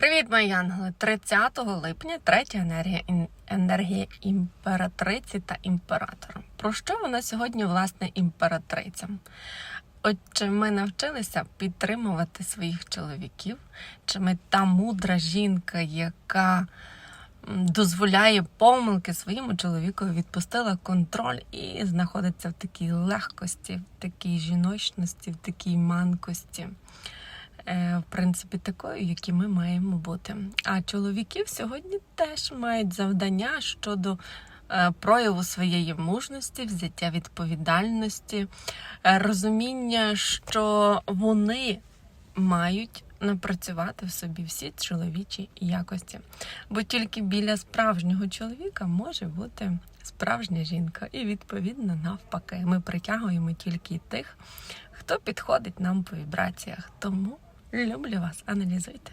Привіт, мої ангели! 30 липня третя енергія енергія імператриці та імператора. Про що вона сьогодні, власне, імператриця? От чи ми навчилися підтримувати своїх чоловіків? Чи ми та мудра жінка, яка дозволяє помилки своєму чоловікові, відпустила контроль і знаходиться в такій легкості, в такій жіночності, в такій манкості? Е, в принципі, такою, які ми маємо бути. А чоловіків сьогодні теж мають завдання щодо е, прояву своєї мужності, взяття відповідальності, е, розуміння, що вони мають напрацювати в собі всі чоловічі якості. Бо тільки біля справжнього чоловіка може бути справжня жінка. І відповідно навпаки, ми притягуємо тільки тих, хто підходить нам по вібраціях. Тому люблю вас, аналізуйте.